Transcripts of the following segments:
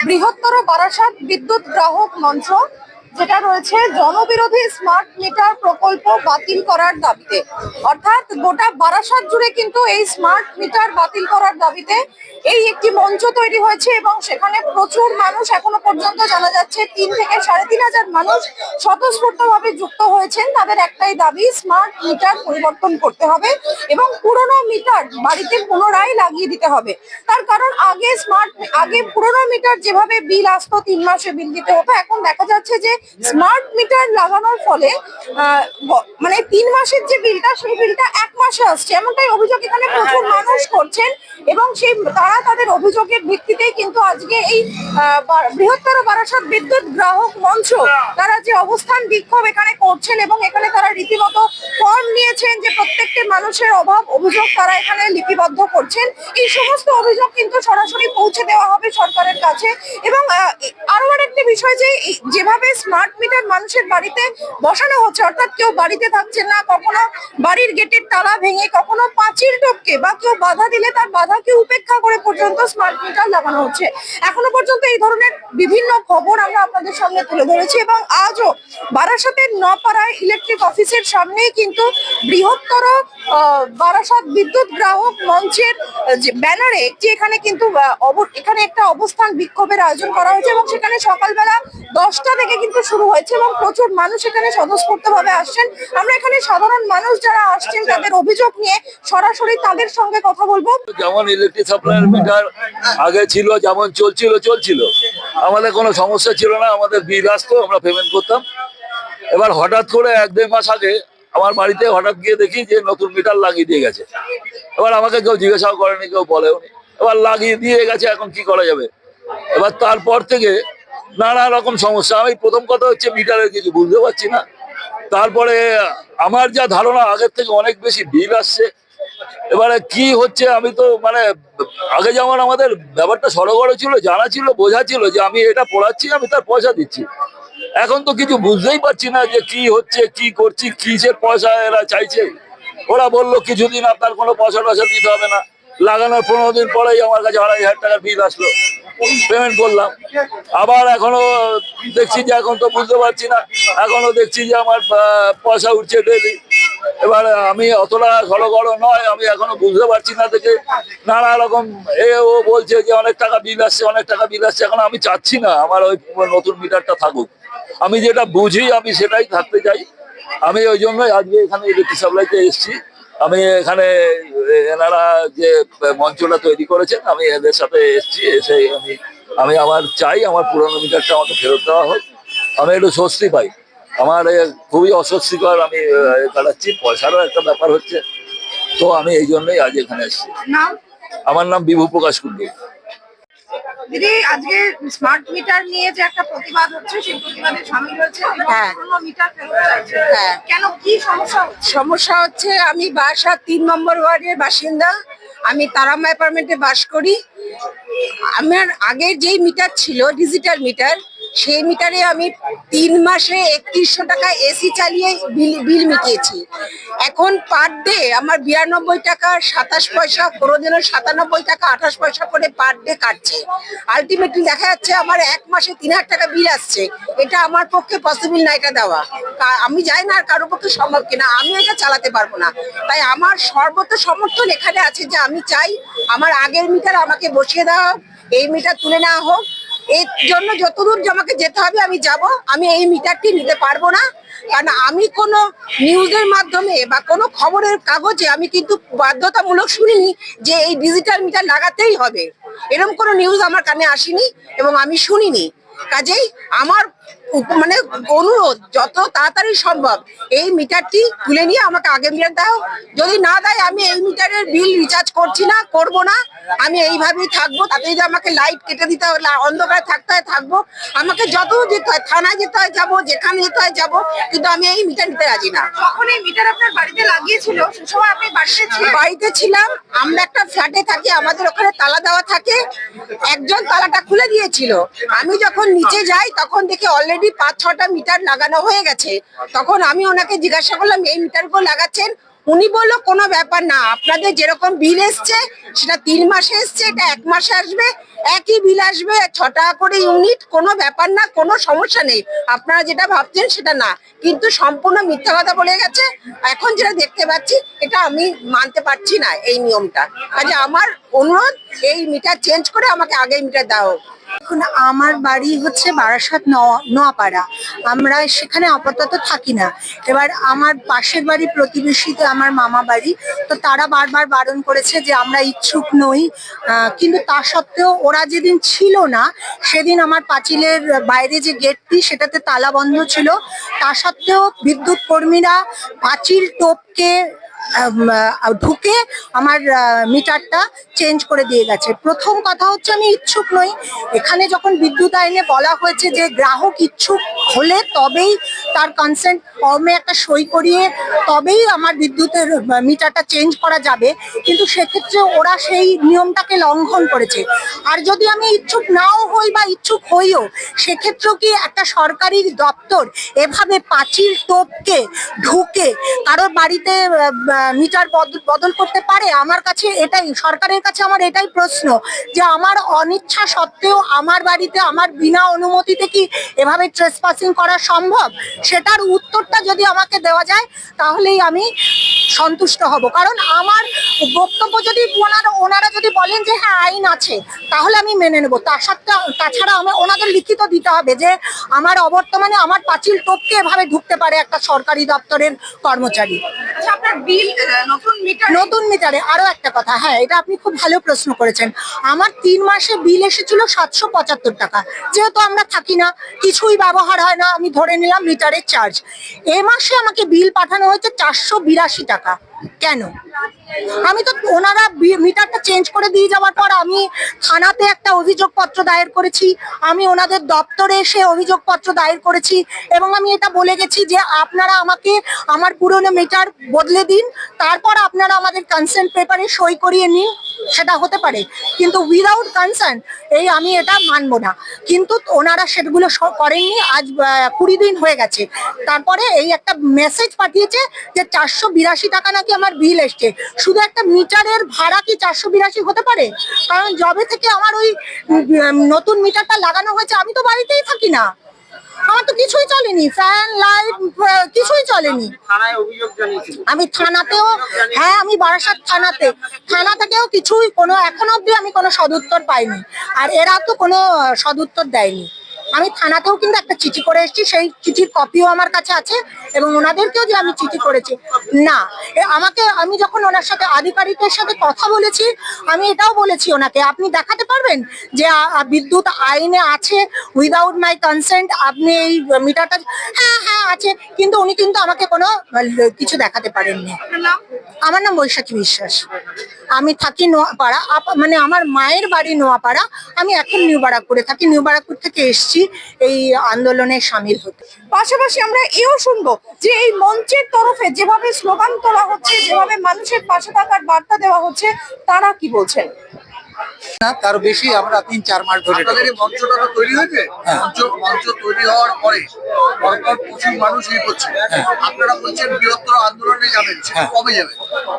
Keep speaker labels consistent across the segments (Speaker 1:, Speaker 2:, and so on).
Speaker 1: বৃহত্তর বারাসাত বিদ্যুৎ গ্রাহক মঞ্চ যেটা রয়েছে জনবিরোধী স্মার্ট মিটার প্রকল্প বাতিল করার দাবিতে। অর্থাৎ গোটা বারাসাত জুড়ে কিন্তু এই স্মার্ট মিটার বাতিল করার দাবিতে এই একটি মঞ্চ তৈরি হয়েছে এবং সেখানে প্রচুর মানুষ এখনও পর্যন্ত জানা যাচ্ছে তিন থেকে সাড়ে তিন হাজার মানুষ স্বতঃস্ফূর্তভাবে যুক্ত হয়েছেন। তাদের একটাই দাবি স্মার্ট মিটার পরিবর্তন করতে হবে এবং পুরনো মিটার বাড়িতে পুনরায় লাগিয়ে দিতে হবে। তার কারণ আগে স্মার্ট আগে পুরনো মিটার যেভাবে বিল আসতো, তিন মাসে বিল দিতে হতো, এখন দেখা যাচ্ছে যে স্মার্ট মিটার লাগানোর ফলে মানে তিন মাসের যে বিলটা সেই বিলটা এক মাসে আসছে। এমনটাই অভিযোগ এখানে প্রচুর মানুষ করছেন এবং সেই তারা তাদের অভিযোগের ভিত্তিতেই কিন্তু আজকে এই বৃহত্তর বারাসাত বিদ্যুৎ গ্রাহক মঞ্চ তারা যে অবস্থান বিক্ষোভ এখানে করছেন এবং এখানে তারা রীতিমতো ফর্ম নিয়েছেন যে প্রত্যেকটি মানুষের অভাব অভিযোগ তারা এখানে লিপিবদ্ধ করছেন। এই সমস্ত অভিযোগ কিন্তু সরাসরি পৌঁছে দেওয়া হবে সরকারের কাছে এবং আরও আরেকটি বিষয় যে যেভাবে স্মার্ট মিটার মানুষের বাড়িতে বসানো হচ্ছে। অর্থাৎ কেউ বাড়িতে থাকছে না, কখনো বাড়ির গেটের তালা ভেঙে, কখনো পাঁচিল টপকে বা কেউ বাধা দিলে তার বাধাকে উপেক্ষা করে পর্যন্ত স্মার্ট মিটার লাগানো হচ্ছে। এখনও পর্যন্ত এই ধরনের বিভিন্ন খবর আমরা আপনাদের সামনে তুলে ধরেছি এবং আজও বারাসাতের নপাড়ায় ইলেকট্রিক অফিসের সামনেই কিন্তু বৃহত্তর বারাসাত বিদ্যুৎ গ্রাহক মঞ্চের যে ব্যানারে একটি এখানে কিন্তু এখানে একটা অবস্থান বিক্ষোভের আয়োজন করা হয়েছে এবং সেখানে সকালবেলা দশটা থেকে কিন্তু শুরু হয়েছে এবং প্রচুর মানুষ এখানে স্বতঃস্ফূর্ত ভাবে আসছেন। আমরা এখানে সাধারণ মানুষ যারা আসছেন, তাদের অভিযোগ নিয়ে সরাসরি তাদের সঙ্গে কথা বলব।
Speaker 2: যেমন ইলেকট্রিক সাপ্লাইয়ের মিটার আগে ছিল, যেমন চলছিল চলছিল। আমাদের কোনো সমস্যা ছিল না, আমাদের বিল আসতো, আমরা পেমেন্ট করতাম। এবার হঠাৎ করে এক দেড় মাস আগে আমার বাড়িতে হঠাৎ গিয়ে দেখি যে নতুন মিটার লাগিয়ে দিয়ে গেছে। এবার আমাকে কেউ জিজ্ঞাসাও করেনি, কেউ বলেও এবার লাগিয়ে দিয়ে গেছে, এখন কি করা যাবে? এবার তারপর থেকে নানা রকম সমস্যা। আমি প্রথম কথা হচ্ছে মিটারের কিছু বুঝতে পারছি না। তারপরে আমার যা ধারণা, আগের থেকে অনেক বেশি বিল আসছে। এবারে কি হচ্ছে আমি তো মানে আগে যেমন আমাদের ব্যাপারটা সরগড় ছিল, জানা ছিল, বোঝা ছিল যে আমি এটা পড়াচ্ছি, আমি তার পয়সা দিচ্ছি। এখন তো কিছু বুঝতেই পারছি না যে কি হচ্ছে, কি করছি, কিসের পয়সা এরা চাইছে। ওরা বলল কিছুদিন আপনার কোনো পয়সা টয়সা দিতে হবে না। লাগানোর পনেরো দিন পরেই আমার কাছে আড়াই হাজার টাকার বিল আসলো। পেমেন্ট করলাম। আবার এখনও দেখছি যে এখন তো বুঝতে পারছি না। এখনও দেখছি যে আমার পয়সা উঠছে ডেলি এবার আমি অতটা সড়গড় নয়, আমি এখনও বুঝতে পারছি না দেখে নানা রকম এ ও বলছে যে অনেক টাকা বিল আসছে, অনেক টাকা বিল আসছে। এখন আমি চাচ্ছি না আমার ওই নতুন মিটারটা থাকুক। আমি যেটা বুঝি আমি সেটাই থাকতে চাই। আমি ওই জন্যই আজকে এখানে ইলেকট্রিক সাপ্লাইতে এসেছি। আমি এখানে এনারা যে মঞ্চটা তৈরি করেছেন আমি এদের সাথে এসছি এসে আমি আমি আমার চাই আমার পুরনো মিটারটা আমাকে ফেরত দেওয়া হোক। আমি একটু স্বস্তি পাই। আমার খুবই অস্বস্তিকর আমি কাটাচ্ছি পয়সারও একটা ব্যাপার হচ্ছে। তো আমি এই জন্যই আজ এখানে এসেছি। আমার নাম বিভু প্রকাশ কুন্ডু
Speaker 1: দিদি আজকে স্মার্ট মিটার নিয়ে যে একটা প্রতিবাদ হচ্ছে সেই প্রতিবাদে সামিল হচ্ছে
Speaker 3: হ্যাঁ।
Speaker 1: মিটার
Speaker 3: হ্যাঁ।
Speaker 1: কেন কি সমস্যা হচ্ছে
Speaker 3: সমস্যা হচ্ছে আমি বাসা তিন নম্বর ওয়ার্ডের বাসিন্দা আমি তারামা অ্যাপার্টমেন্টে বাস করি আমার আগের যেই মিটার ছিল ডিজিটাল মিটার সেই মিটারে আমি তিন মাসে একত্রিশশো টাকা এসি চালিয়ে বিল বিল মিটিয়েছি। এখন পার ডে আমার বিরানব্বই টাকা সাতাশ পয়সা কোনোদিনও সাতানব্বই টাকা, আঠাশ পয়সা করে পার ডে কাটছে। আলটিমেটলি দেখা যাচ্ছে আমার এক মাসে তিন হাজার টাকা বিল আসছে। এটা আমার পক্ষে পসিবল না এটা দেওয়া। আমি জানি না আর কারোর পক্ষে সম্ভব কিনা, আমি এটা চালাতে পারব না। তাই আমার সর্বত সমর্থন এখানে আছে যে আমি চাই আমার আগের মিটার আমাকে বসিয়ে দেওয়া হোক, এই মিটার তুলে নেওয়া হোক এর জন্য যতদূর আমাকে যেতে হবে, আমি যাব। আমি এই মিটারটি নিতে পারব না। কারণ আমি কোনো নিউজের মাধ্যমে বা কোনো খবরের কাগজে আমি কিন্তু বাধ্যতামূলক শুনিনি যে এই ডিজিটাল মিটার লাগাতেই হবে। এরকম কোনো নিউজ আমার কানে আসেনি এবং আমি শুনিনি। কাজেই আমার মানে অনুরোধ যত তাড়াতাড়ি সম্ভব। এই মিটারটি তুলে নিয়ে আমাকে আগে মিটার দাও। যদি না দেয় আমি এই মিটারের বিল রিচার্জ করছি না করব না। আমি এইভাবেই থাকব। তাতে যদি আমাকে লাইট কেটে দিতে হয় অন্ধকারে থাকতে হয় থাকব। আমাকে যত যেতে হয় থানায় যেতে হয় যাব যেখানে যেতে হয় যাব। কিন্তু আমি এই মিটার নিতে রাজি না।
Speaker 1: যখন এই মিটার আপনার বাড়িতে লাগিয়েছিল সময় আপনি বাড়িতে
Speaker 3: বাড়িতে ছিলাম। আমরা একটা ফ্ল্যাটে থাকি আমাদের ওখানে তালা দেওয়া থাকে। একজন তালাটা খুলে দিয়েছিল। আমি যখন নিচে যাই তখন দেখি অলরেডি পাঁচ, ছটা মিটার লাগানো হয়ে গেছে। তখন আমি ওনাকে জিজ্ঞাসা করলাম, এই মিটারগুলো লাগাচ্ছেন? উনি বলল, কোনো ব্যাপার না, আপনাদের যেরকম বিল এসছে, সেটা তিন মাসে এসছে, এটা এক মাসে আসবে, একই বিল আসবে, ছ টাকা করে ইউনিট কোনো ব্যাপার না, কোনো সমস্যা নেই। আপনারা যেটা ভাবছেন, সেটা না। কিন্তু সম্পূর্ণ মিথ্যা কথা বলে গেছে। এখন যেটা দেখতে পাচ্ছি, এটা আমি মানতে পারছি না, এই নিয়মটা। কাজে আমার অনুরোধ, এই মিটার চেঞ্জ করে আমাকে আগে মিটার দাও।
Speaker 4: এখন আমার বাড়ি হচ্ছে বারাসাত নোয়াপাড়া। আমরা সেখানে আপাতত থাকি না। এবার আমার পাশের বাড়ি প্রতিবেশীতে আমার মামা বাড়ি। তো তারা বারবার বারণ করেছে যে আমরা ইচ্ছুক নই। কিন্তু তা সত্ত্বেও ওরা যেদিন ছিল না, সেদিন আমার পাঁচিলের বাইরে যে গেটটি, সেটাতে তালা বন্ধ ছিল। তা সত্ত্বেও বিদ্যুৎ কর্মীরা পাঁচিল টোপকে ঢুকে আমার মিটারটা চেঞ্জ করে দিয়ে গেছে। প্রথম কথা হচ্ছে আমি ইচ্ছুক নই। এখানে যখন বিদ্যুৎ আইনে বলা হয়েছে যে গ্রাহক ইচ্ছুক হলে তবেই তার কনসেন্ট ফর্মে একটা সই করিয়ে তবেই আমার বিদ্যুতের মিটারটা চেঞ্জ করা যাবে। কিন্তু সেক্ষেত্রে ওরা সেই নিয়মটাকে লঙ্ঘন করেছে। আর যদি আমি ইচ্ছুক নাও হই বা ইচ্ছুক হইও, সেক্ষেত্রেও কি একটা সরকারি দপ্তর এভাবে পাঁচিল টোপকে ঢুকে কারোর বাড়িতে মিটার বদল করতে পারে? আমার কাছে এটাই, সরকারের কাছে আমার এটাই প্রশ্ন যে আমার অনিচ্ছা সত্ত্বেও আমার বাড়িতে, আমার বিনা অনুমতিতে কি এভাবে ট্রেসপাসিং করা সম্ভব? সেটার উত্তরটা যদি আমাকে দেওয়া যায়, তাহলেই আমি সন্তুষ্ট হব। কারণ আমার বক্তব্য যদি ওনারা ওনারা যদি বলেন যে হ্যাঁ আইন আছে তাহলে আমি মেনে নেব। তার সাথে তাছাড়া আমি ওনাদের লিখিত দিতে হবে যে আমার অবর্তমানে আমার পাঁচিল টপকে এভাবে ঢুকতে পারে একটা সরকারি দপ্তরের কর্মচারী।
Speaker 1: আচ্ছা আপনার বিল নতুন মিটার
Speaker 4: নতুন মিটারে আরও একটা কথা। হ্যাঁ এটা আপনি খুব ভালো প্রশ্ন করেছেন। আমার তিন মাসে বিল এসেছিল সাতশো পঁচাত্তর টাকা। যেহেতু আমরা থাকি না কিছুই ব্যবহার হয় না আমি ধরে নিলাম মিটারের চার্জ এ মাসে আমাকে বিল পাঠানো হয়েছে চারশো বিরাশি টাকা। か。কেন? আমি তো ওনারা মিটারটা চেঞ্জ করে দিয়ে যাওয়ার পর আমি থানাতে একটা অভিযোগপত্র দায়ের করেছি, আমি ওনাদের দপ্তরে এসে অভিযোগপত্র দায়ের করেছি এবং আমি এটা বলে গেছি যে আপনারা আমাকে আমার পুরনো মিটার বদলে দিন, তারপর আপনারা আমাদের কনসেন্ট পেপারে সই করিয়ে নিন, সেটা হতে পারে। কিন্তু উইদাউট কনসার্ন এই আমি এটা মানবো না। কিন্তু ওনারা সেগুলো করেননি, আজ কুড়ি দিন হয়ে গেছে। তারপরে এই একটা মেসেজ পাঠিয়েছে যে চারশো বিরাশি টাকা নাকি আমার বিল এসছে? শুধু একটা মিটারের ভাড়া কি চারশো বিরাশি হতে পারে? কারণ জবে থেকে আমার ওই নতুন মিটারটা লাগানো হয়েছে আমি তো বাড়িতেই থাকি না। আমার তো কিছুই চলেনি ফ্যান লাইট কিছুই চলেনি। আমি থানাতেও হ্যাঁ আমি বারাসাত থানাতে। থানা থেকেও কিছুই কোনো এখনও অব্দি আমি কোনো সদুত্তর পাইনি। আর এরা তো কোনো সদুত্তর দেয়নি। আমি থানাতেও কিন্তু একটা চিঠি করে এসেছি সেই চিঠির কপিও আমার কাছে আছে এবং ওনাদেরকেও যে আমি চিঠি করেছি। না আমাকে আমি যখন ওনার সাথে আধিকারিকের সাথে কথা বলেছি আমি এটাও বলেছি ওনাকে। আপনি দেখাতে পারবেন যে বিদ্যুৎ আইনে আছে উইদাউট মাই কনসেন্ট আপনি এই মিটারটা হ্যাঁ হ্যাঁ আছে কিন্তু উনি কিন্তু আমাকে কোনো কিছু দেখাতে পারেননি। আমার নাম বৈশাখী বিশ্বাস। আমি থাকি নোয়াপাড়া মানে আমার মায়ের বাড়ি নোয়াপাড়া। আমি এখন নিউ বারাকপুরে থাকি নিউ বারাকপুর থেকে এসেছি। এই আন্দোলনে সামিল হতো।
Speaker 1: পাশাপাশি আমরা এও শুনব যে এই মঞ্চের তরফে যেভাবে স্লোগান তোলা হচ্ছে, যেভাবে মানুষের পাশে থাকার বার্তা দেওয়া হচ্ছে, তারা কি বলছেন?
Speaker 5: না তার বেশি আমরা তিন চার মাস ধরে
Speaker 6: আপনাদের এই মঞ্চটা তো তৈরি হয়েছে?
Speaker 5: হ্যাঁ।
Speaker 6: মঞ্চ মঞ্চ তৈরি হওয়ার পরে পরপর প্রচুর মানুষ এই করছে। আপনারা বলছেন বৃহত্তর আন্দোলনে যাবেন
Speaker 5: হ্যাঁ।
Speaker 6: কবে যাবে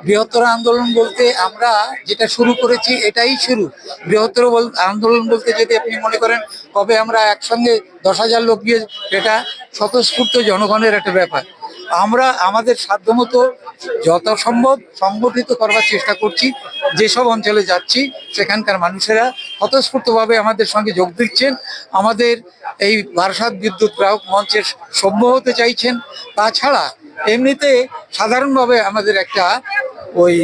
Speaker 5: বৃহত্তর আন্দোলন বলতে আমরা যেটা শুরু করেছি এটাই শুরু। বৃহত্তর আন্দোলন বলতে যদি আপনি মনে করেন কবে আমরা একসঙ্গে দশ হাজার লোক গিয়ে এটা স্বতঃস্ফূর্ত জনগণের একটা ব্যাপার। আমরা আমাদের সাধ্যমতো যত সম্ভব সংগঠিত করবার চেষ্টা করছি। যেসব অঞ্চলে যাচ্ছি, সেখানকার মানুষেরা স্বতঃস্ফূর্তভাবে আমাদের সঙ্গে যোগ দিচ্ছেন। আমাদের এই বারাসাত বিদ্যুৎ গ্রাহক মঞ্চের সভ্য হতে চাইছেন। তাছাড়া এমনিতে সাধারণভাবে আমাদের একটা ওই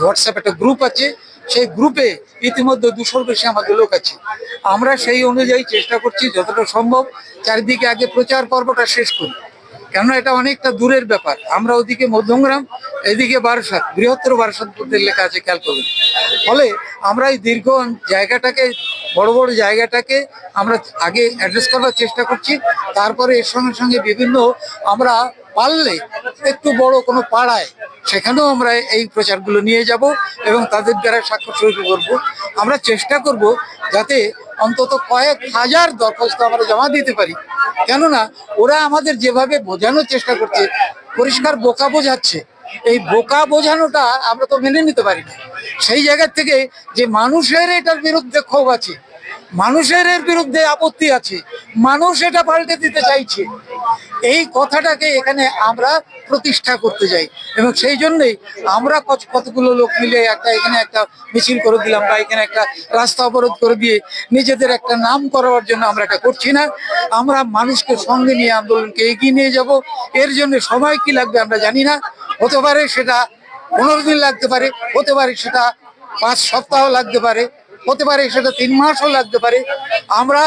Speaker 5: হোয়াটসঅ্যাপ একটা গ্রুপ আছে। সেই গ্রুপে ইতিমধ্যে দুশোর বেশি আমাদের লোক আছে। আমরা সেই অনুযায়ী চেষ্টা করছি, যতটা সম্ভব চারিদিকে আগে প্রচার পর্বটা শেষ করি। কেননা এটা অনেকটা দূরের ব্যাপার। আমরা ওদিকে মধ্যমগ্রাম, এদিকে বারাসাত, বৃহত্তর বারাসাত লেখা আছে, খেয়াল ফলে আমরা এই দীর্ঘ জায়গাটাকে, বড় বড় জায়গাটাকে আমরা আগে অ্যাড্রেস করার চেষ্টা করছি। তারপরে এর সঙ্গে সঙ্গে বিভিন্ন আমরা পারলে একটু বড় কোনো পাড়ায়, সেখানেও আমরা এই প্রচারগুলো নিয়ে যাব এবং তাদের দ্বারা স্বাক্ষর শুরু করব। আমরা চেষ্টা করব যাতে অন্তত কয়েক হাজার দরখাস্ত আমরা জমা দিতে পারি। কেননা, ওরা আমাদের যেভাবে বোঝানোর চেষ্টা করছে, পরিষ্কার বোকা বোঝাচ্ছে, এই বোকা বোঝানোটা আমরা তো মেনে নিতে পারি না সেই জায়গা থেকে যে মানুষের এটার বিরুদ্ধে ক্ষোভ আছে মানুষের এর বিরুদ্ধে আপত্তি আছে। মানুষ এটা পাল্টে দিতে চাইছে। এই কথাটাকে এখানে আমরা প্রতিষ্ঠা করতে যাই এবং সেই জন্যই আমরা কত- কতগুলো লোক মিলে একটা এখানে একটা মিছিল করে দিলাম বা এখানে একটা রাস্তা অবরোধ করে দিয়ে নিজেদের একটা নাম করার জন্য আমরা এটা করছি না। আমরা মানুষকে সঙ্গে নিয়ে আন্দোলনকে এগিয়ে নিয়ে যাব। এর জন্য সময় কি লাগবে আমরা জানি না। হতে পারে সেটা পনেরো দিন লাগতে পারে, হতে পারে সেটা পাঁচ সপ্তাহ লাগতে পারে। হতে পারে, সেটা তিন মাসও লাগতে পারে। আমরা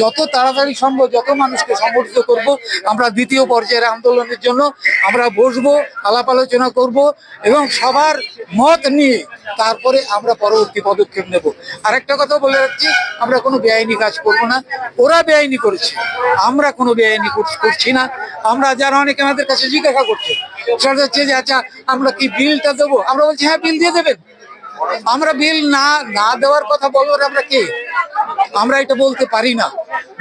Speaker 5: যত তাড়াতাড়ি সম্ভব যত মানুষকে সংগঠিত করব, আমরা দ্বিতীয় পর্যায়ের আন্দোলনের জন্য আমরা বসবো, আলাপ আলোচনা করব এবং সবার মত নিয়ে তারপরে আমরা পরবর্তী পদক্ষেপ নেব। আরেকটা কথা বলে রাখছি, আমরা কোনো বেআইনি কাজ করব না। ওরা বেআইনি করেছে, আমরা কোনো বেআইনি করছি না। আমরা যারা অনেকে আমাদের কাছে জিজ্ঞাসা করছে, সেটা হচ্ছে যে আচ্ছা আমরা কি বিলটা দেবো? আমরা বলছি হ্যাঁ বিল দিয়ে দেবেন। আমরা বিল না না দেওয়ার কথা বলব আমরা কি? আমরা এটা বলতে পারি না।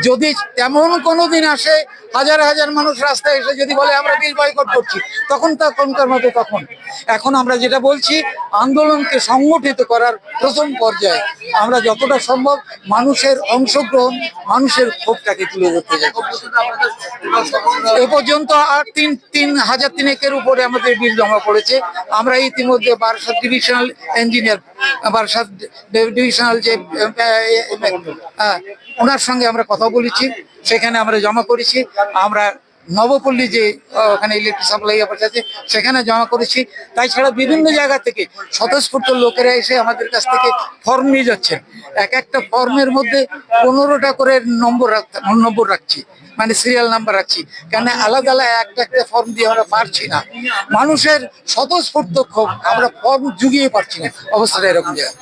Speaker 5: যদি তেমন কোনো দিন আসে, হাজার হাজার মানুষ রাস্তায় এসে যদি বলে, আমরা বিল বয়কট করছি, তখন তখনকার মতো তখন এখন আমরা যেটা বলছি, আন্দোলনকে সংগঠিত করার প্রথম পর্যায়ে আমরা যতটা সম্ভব মানুষের অংশগ্রহণ, মানুষের ক্ষোভটাকে তুলে ধরতে যাচ্ছি এ পর্যন্ত আর তিন তিন হাজার তিনেকের উপরে আমাদের বিল জমা পড়েছে। আমরা ইতিমধ্যে Barasat divisional engineer Barasat divisional যে ওনার সঙ্গে আমরা কথা বলেছি, সেখানে আমরা জমা করেছি, আমরা নবপল্লী যে ওখানে ইলেকট্রিক সাপ্লাই অফিস আছে, সেখানে জমা করেছি। তাই ছাড়া বিভিন্ন জায়গা থেকে স্বতঃস্ফূর্ত লোকেরা এসে আমাদের কাছ থেকে ফর্ম নিয়ে যাচ্ছেন। এক একটা ফর্মের মধ্যে পনেরোটা করে নম্বর নম্বর রাখছি মানে সিরিয়াল নাম্বার রাখছি। কেন আলাদা আলাদা একটা একটা ফর্ম দিয়ে আমরা পারছি না। মানুষের স্বতঃস্ফূর্ত ক্ষোভ, আমরা ফর্ম জুগিয়ে পারছি না। অবস্থাটা এরকম জায়গা